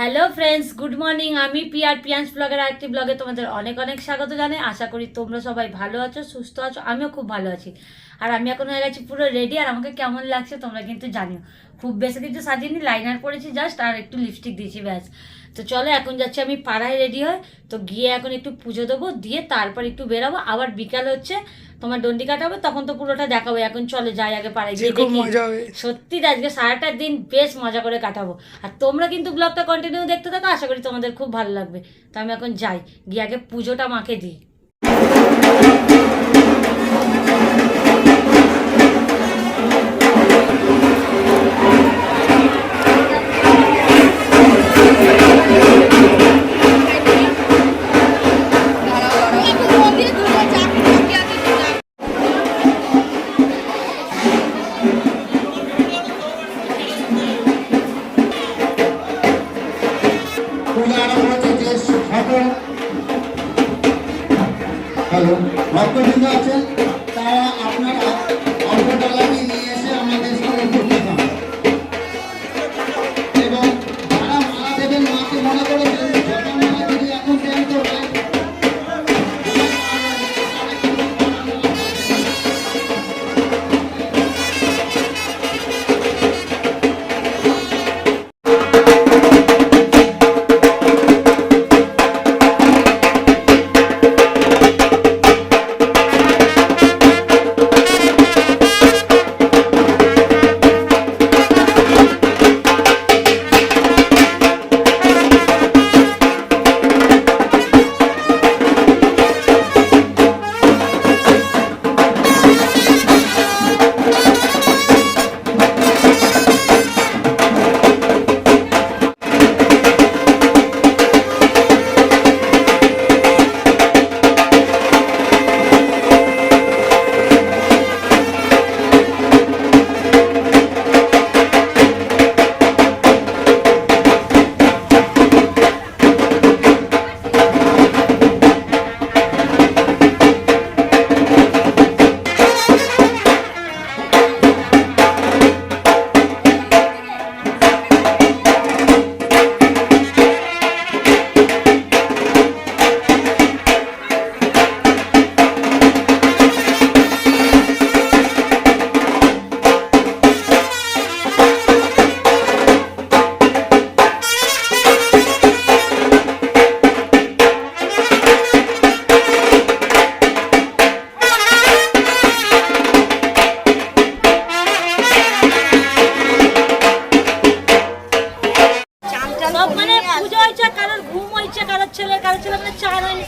Hello friends good morning আমি পিয়ার পিয়ান্স ব্লগের আরেকটি ব্লগে তোমাদের অনেক অনেক স্বাগত জানাই। আশা করি তোমরা সবাই ভালো আছো, সুস্থ আছো। আমিও খুব ভালো আছি। আর আমি এখন হয়ে গেছি পুরো রেডি আর আমাকে কেমন লাগছে তোমরা কিন্তু জানিও। খুব বেশি কিছু সাজিনি লাইনার পরেছি জাস্ট আর একটু লিপস্টিক দিয়েছি, ব্যাস। তো চলো, এখন যাচ্ছি আমি পাড়ায় রেডি হয়। তো গিয়ে এখন একটু পুজো দেবো, দিয়ে তারপর একটু বেরাবো। আবার বিকাল হচ্ছে তোমার ডন্ডি কাটাবে তখন তো পুরোটা দেখাবো। এখন চলে যাই আগে পাড়ায় গিয়ে দেখি। সত্যি আজকে সারাটা দিন বেশ মজা করে কাটাবো। আর তোমরা কিন্তু ব্লগটা কন্টিনিউ দেখতে থাকো আশা করি তোমাদের খুব ভালো লাগবে। তো আমি এখন যাই গিয়ে আগে পুজোটা মাকে দিই। হ্যালো ভক্তবৃন্দ আছেন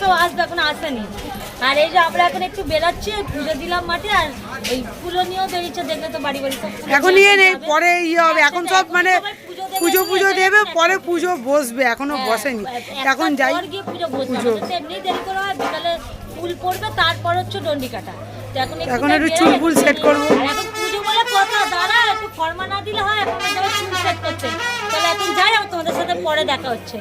সব আসবে এখন আসেনি আর এই যে আমরা এখন একটু বেরোচ্ছি পুজো দিলাম মাঠে আর ওই ফুলো নিয়েও বেরিয়েছে দেখলে তো বাড়ি বাড়ি সব এখন ইয়ে নেই পরে ইয়ে হবে। এখন সব মানে পুজো পুজো দেবে পরে পুজো বসবে এখনও হ্যাঁ, বসেনি। এখন যাই পুজো বসবে পুজো। এমনি দেরি করে হয় বিকালে ফুল পড়বে তারপর হচ্ছে ডন্ডি কাটা এখন একটু চুল ফুল set করব। এখন পুজো বলে কথা দাঁড়া একটু ফর্মা না দিলে হয় এখন চুল সেট করতে তাহলে এখন যাই তোমাদের সাথে পরে দেখা হচ্ছে।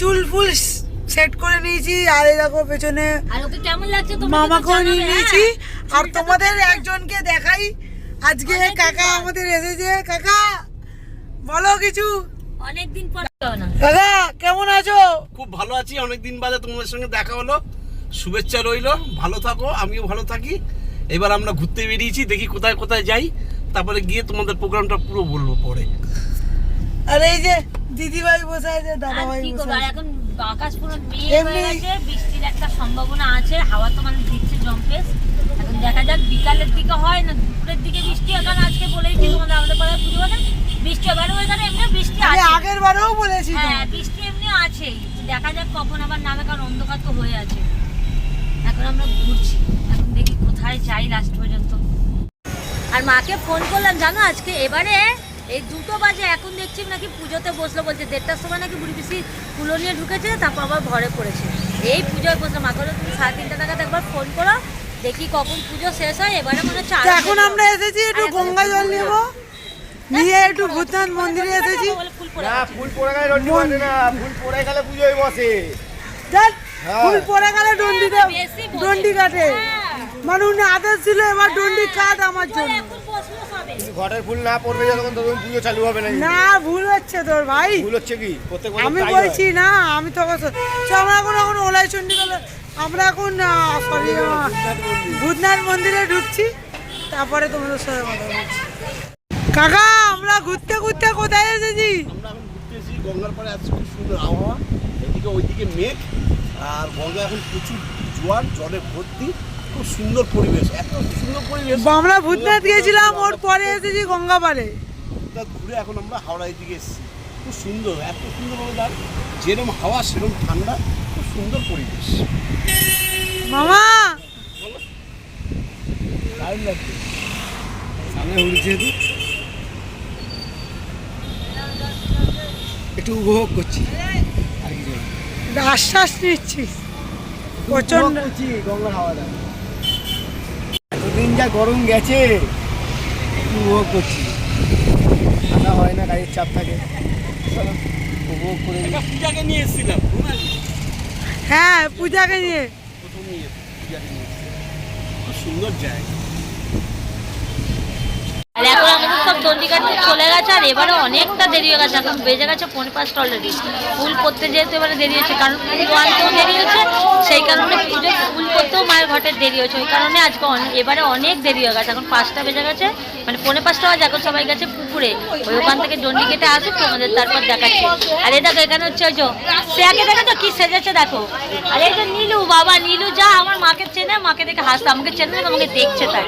চুল ফুল সেট করে নিয়েছি আর এই দেখো পেছনে আর ওকে কেমন লাগছে তোমরা মামাকেও নিয়ে নিয়েছি। হ্যাঁ। আর তোমাদের একজনকে দেখাই। আজকে কাকা আমাদের এসেছে। কাকা বলো কিছু। অনেকদিন পর কাকা কেমন আছো? খুব ভালো আছি। অনেকদিন বাদে তোমাদের সঙ্গে দেখা হলো। শুভেচ্ছা রইল। ভালো থাকো আমিও ভালো থাকি। এবার আমরা ঘুরতে বেরিয়েছি দেখি কোথায় কোথায় যাই। তারপরে গিয়ে তোমাদের প্রোগ্রামটা পুরো বলব পরে। আর এই যে দিদিভাই বসে আছে আর দাদাভাই কি বসে আছে। এখন আকাশ পুরো মেঘ হয়ে বৃষ্টির একটা সম্ভাবনা আছে হাওয়া তো মানে দিচ্ছে জম্পেস এখন দেখা যাক বিকালের দিকে হয় না দুপুরের দিকে বৃষ্টি কারণ আজকে বলেইছি তোমাদের আমাদের পাড়ায় পুজো মানে বৃষ্টি এমনি বৃষ্টি আছে। আগের বারেও বলেছি হ্যাঁ বৃষ্টি এমনি আছেই দেখা যাক কখন আবার নামে কারণ অন্ধকার তো হয়ে আছে। এখন আমরা ঘুরছি। এখন দেখি কোথায় কোথায় যাই লাস্ট পর্যন্ত। আর মাকে ফোন করলাম জানো আজকে? এবারে এই দুটো বাজে এখন দেখছি নাকি পুজোতে বসল বলছে দেড়টার সময় নাকি বুড়ি পিসি কুলো নিয়ে ঢুকেছে তারপর আবার ঘরে পড়েছে। এই পুজোয় বসল মাকে বলল তুমি সাড়ে তিনটা নাগাদ একবার ফোন করো দেখি কখন পুজো শেষ হয় এবারে মনে হচ্ছে এখন আমরা এসেছি একটু গঙ্গা জল নেব নিয়ে একটু ভূতনাথ মন্দিরে এসেছি। ফুল পড়ে না ফুল পড়ে গেলে রন্ডি বাঁধে না ফুল পড়ে গেলে পুজোয় বসে। হ্যাঁ। ফুল পড়ে গেলে ডন্ডিতে বেশি ডন্ডি কাটে। হ্যাঁ। মানে উনি আদেশ ছিল এবার ডন্ডি কাট আমার জন্য। বসল ফুল না পড়বে যতক্ষণ ততক্ষণ পুজো চালু হবে না না ভুল হচ্ছে তোর ভাই। ভুল হচ্ছে কি? প্রত্যেক আমি বলছি না আমি তো আমরা এখন এখন ওলাই চণ্ডীগড়ে আমরা এখন সরি ভূতনাথ মন্দিরে ঢুকছি। তারপরে তোমাদের সাথে কথা বলছি। কাকা আমরা ঘুরতে ঘুরতে কোথায় এসেছি? আমরা এখন ঘুরতে এসেছি গঙ্গার পাড়ে আজকে খুব সুন্দর আবহাওয়া। এদিকে ওইদিকে মেঘ আর গঙ্গা এখন প্রচুর জোয়ার জলে ভর্তি। সুন্দর পরিবেশ এত সুন্দর পরিবেশ। আমরা ভূতনাথ গিয়েছিলাম ওর পরে এসেছি গঙ্গা তা ঘুরে এখন আমরা হাওড়া এদিকে এসেছি। খুব সুন্দর এত সুন্দর ওয়েদার যেরকম হাওয়া সেরকম ঠান্ডা খুব সুন্দর পরিবেশ। মামা! দারুণ লাগছে। সামনে হুড়ি যেহেতু। একটু উপভোগ করছি? আশ্বাস নিচ্ছি। প্রচণ্ড করছি গঙ্গার হাওয়াটা। এতদিন যা গরম গেছে উপভোগ করছি। ঠান্ডা হয় না গাড়ির চাপ থাকে। চলো, উপভোগ করে পূজাকে নিয়ে এসেছিলাম হ্যাঁ পূজাকে নিয়ে। প্রথম নিয়ে এসেছি, পূজাকে নিয়ে খুব সুন্দর জায়গা আর এখন দণ্ডিকাতে চলে গেছে, আর এবারে অনেকটা দেরি হয়ে গেছে, এখন বেজে গেছে পৌনে পাঁচটা অলরেডি ফুল করতে যেহেতু এবারে দেরি হচ্ছে কারণ পুজো আনতেও দেরি হচ্ছে সেই কারণে পুজো ফুল করতেও মায়ের ঘটের দেরি হচ্ছে ওই কারণে আজকে এবারে অনেক দেরি হয়ে গেছে, এখন পাঁচটা বেজে গেছে মানে পৌনে পাঁচটা বাজে, এখন সবাই গেছে পুকুরে। ওই ওখান থেকে দণ্ডি কেটে আসুক, তোমাদের তারপর দেখাচ্ছে। আর এই দেখো, এখানে হচ্ছে ওই আগে দেখো তো, কি সেজেছে দেখো। আর এই নীলু, বাবা নীলু, যা, আমার মাকে চেনে, মাকে দেখে হাসতে, আমাকে চেনে আমাকে দেখছে তাই।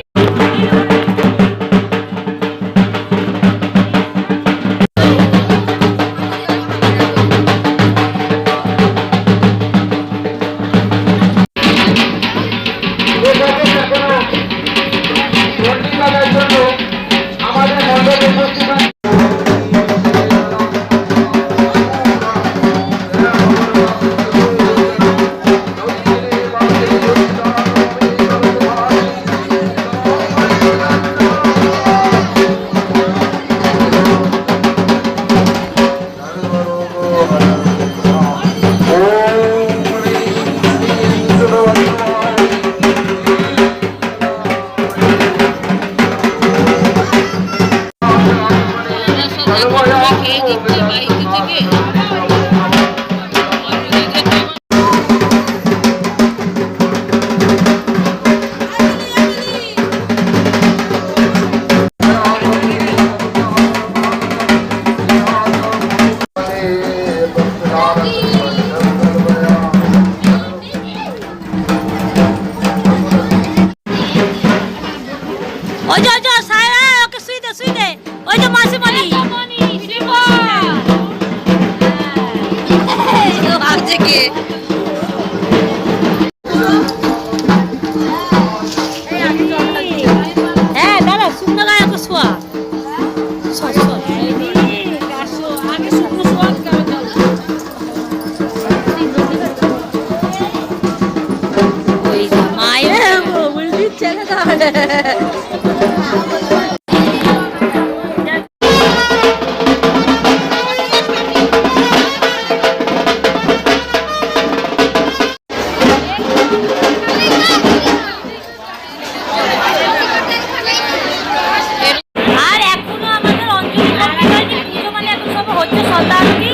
হচ্ছে সন্ধ্যা আরতি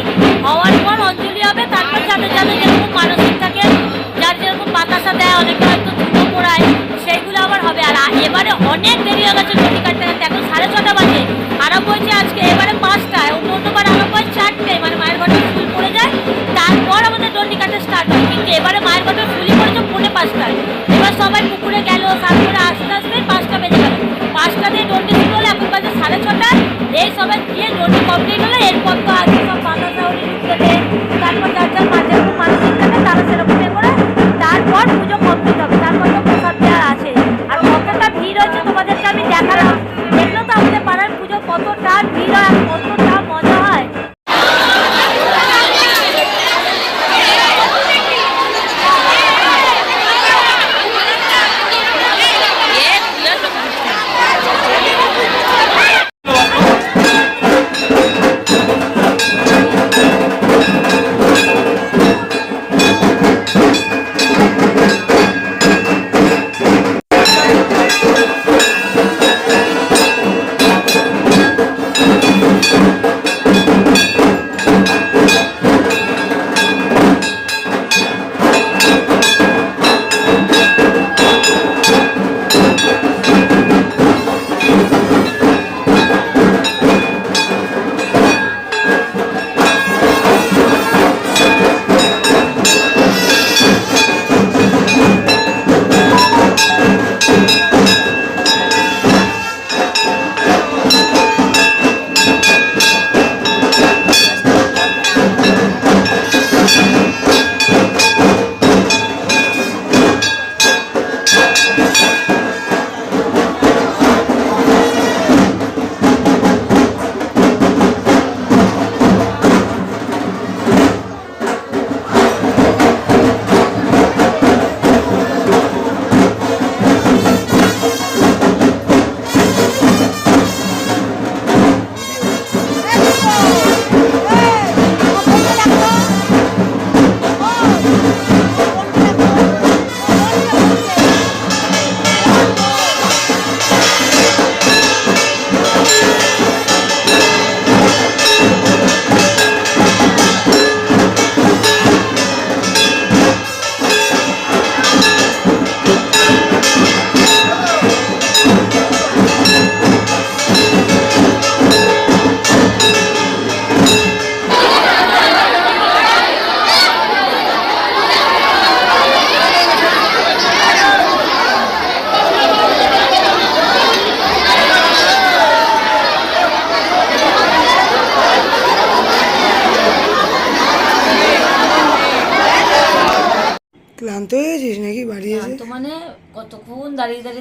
হওয়ার পর অঞ্জলি হবে, তারপর যাদের যাদের যেরকম মানসিক থাকে, যার যেরকম বাতাসা দেয়, অনেকে হয়তো ধুতো পোড়ায়, সেইগুলো আবার হবে। আর এবারে অনেক দেরি হয়ে গেছে ছুটি কাটতে এখন সাড়ে ছটা বাজে। আরম্ভ হয়েছে আজকে এবারে পাঁচটায়, অন্য অন্যবার আরম্ভ হয় চারটে মানে মায়ের ঘরে ফুল পড়ে যায়, তারপর আমাদের দণ্ডি কাটতে স্টার্ট হয়। কিন্তু এবারে মায়ের ঘরে ফুলই পড়েছে পৌনে পাঁচটায়। এবার সবাই পুকুরে গেল করে আস্তে আস্তে পাঁচটা বেজে গেল। পাঁচটা দিয়ে দণ্ডি শুরু হলো, এখন বাজে সাড়ে ছটা এই সবাই দিয়ে দণ্ডি কমপ্লিট হলো এরপর তো আজকে সব উড়ি দেবে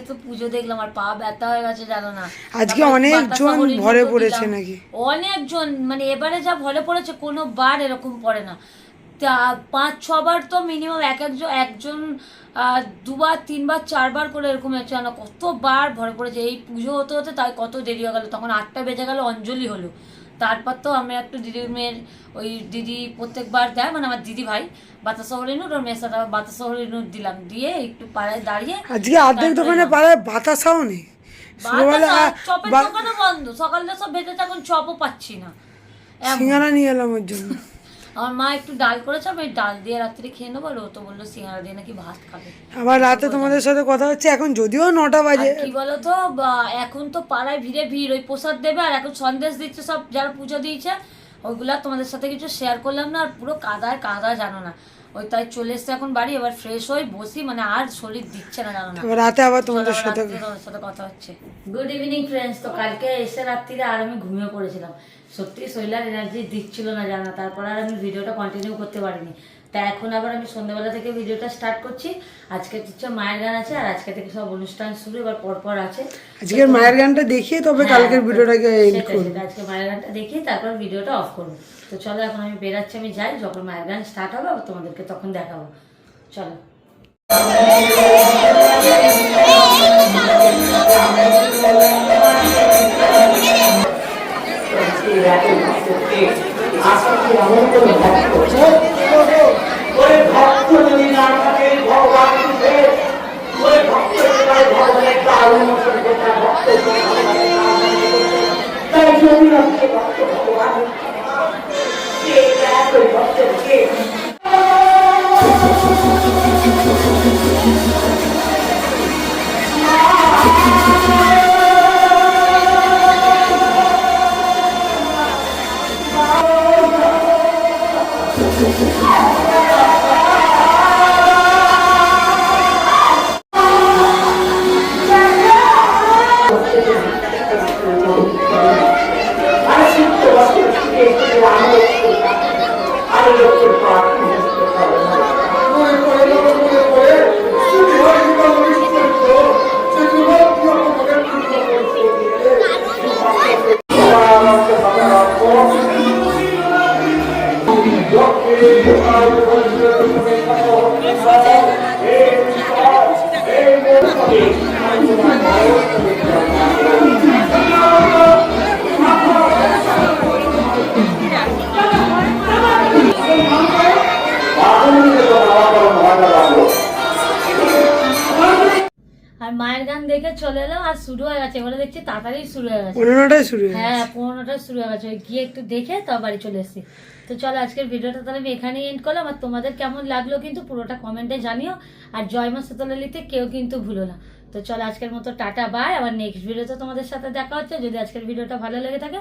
তো পুজো দেখলাম আর পা ব্যথা হয়ে গেছে জানো না। আজকে অনেকজন ভরে পড়েছে। নাকি? অনেকজন মানে এবারে যা ভরে পড়েছে কোনো বার এরকম পড়ে না। তা পাঁচ ছবার তো মিনিমাম এক একজন একজন দুবার তিনবার চারবার করে এরকম হচ্ছে না। কতবার ভরে পড়েছে। এই পুজো হতে হতে তাই কত দেরি হয়ে গেল। তখন আটটা বেজে গেল অঞ্জলি হলো। তারপর তো আমি একটু দিদির মেয়ের ওই দিদি প্রত্যেকবার দেয় মানে আমার দিদি ভাই বাতাস হরিণুর ওর বাতাস হরিণুর দিলাম। দিয়ে একটু পাড়ায় দাঁড়িয়ে আজকে অর্ধেক দোকানে পাড়ায় বাতাসাও নেই। চপের দোকানও বন্ধ সকালটা সব ভেজেছে এখন চপও পাচ্ছি না। সিঙ্গারা নিয়ে এলাম ওর জন্য। আমার মা একটু ডাল করেছে আমি ডাল দিয়ে রাত্রে খেয়ে নেব আর ও তো বলল সিঙ্গারা দিয়ে নাকি ভাত খাবে। আবার রাতে তোমাদের সাথে কথা হচ্ছে এখন যদিও নটা বাজে। কি বলো বা এখন তো পাড়ায় ভিড়ে ভিড় ওই প্রসাদ দেবে আর এখন সন্দেশ দিচ্ছে সব যারা পুজো দিয়েছে ওইগুলা তোমাদের সাথে কিছু শেয়ার করলাম না আর পুরো কাদায় কাদা জানো না। ওই তাই চলে এসছে এখন বাড়ি এবার ফ্রেশ হয়ে বসি মানে আর শরীর দিচ্ছে না জানো না। রাতে আবার তোমাদের সাথে তোমাদের সাথে কথা হচ্ছে। গুড ইভিনিং ফ্রেন্ডস তো কালকে এসে রাত্রিরে আর আমি ঘুমিয়ে পড়েছিলাম। সত্যি শরীরের এনার্জি দিচ্ছিল না জানা তারপর আর আমি ভিডিওটা কন্টিনিউ করতে পারিনি। তা এখন আবার আমি সন্ধ্যাবেলা থেকে ভিডিওটা স্টার্ট করছি। আজকে হচ্ছে মায়ের গান আছে আর আজকে থেকে সব অনুষ্ঠান শুরু এবার পরপর আছে। আজকের মায়ের গানটা দেখিয়ে তবে কালকের হ্যাঁ, ভিডিওটাকে এন্ড সেটাই, আজকে মায়ের গানটা দেখি তারপর ভিডিওটা অফ করব। তো চলো এখন আমি বেরাচ্ছি আমি যাই যখন মায়ের গান স্টার্ট হবে তোমাদেরকে তখন দেখাবো। চলো। ওই ভক্ত যদি না থাকে ভগবান ওই ভক্ত ভগবানের দারুণ ভক্ত তাই রক্ষে ভক্ত ভগবান কে এক ওই আর মায়ের গান দেখে চলে এলাম আর শুরু হয়ে গেছে। এবারে দেখছি তাড়াতাড়ি শুরু হয়ে গেছে। পনেরোটায় শুরু হয়ে হ্যাঁ পনেরোটা শুরু হয়ে গেছে। গিয়ে একটু দেখে তার বাড়ি চলে এসেছি। তো চলো আজকের ভিডিওটা তাহলে আমি এখানেই এন্ড করলাম। আর তোমাদের কেমন লাগল কিন্তু পুরোটা কমেন্টে জানিও। আর জয় মা শীতলালিতে কেউ কিন্তু ভুলো না। তো চলো আজকের মতো টাটা বাই আবার নেক্সট ভিডিওতে তোমাদের সাথে দেখা হচ্ছে। যদি আজকের ভিডিওটা ভালো লেগে থাকে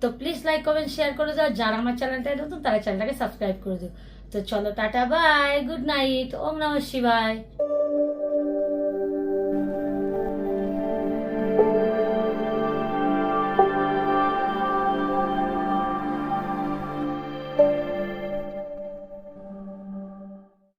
তো প্লিজ লাইক কমেন্ট শেয়ার করে দাও। যারা আমার চ্যানেলটায় নতুন তারা চ্যানেলটাকে সাবস্ক্রাইব করে দিও। তো চলো টাটা বাই গুড নাইট ওম নমঃ শিবায়।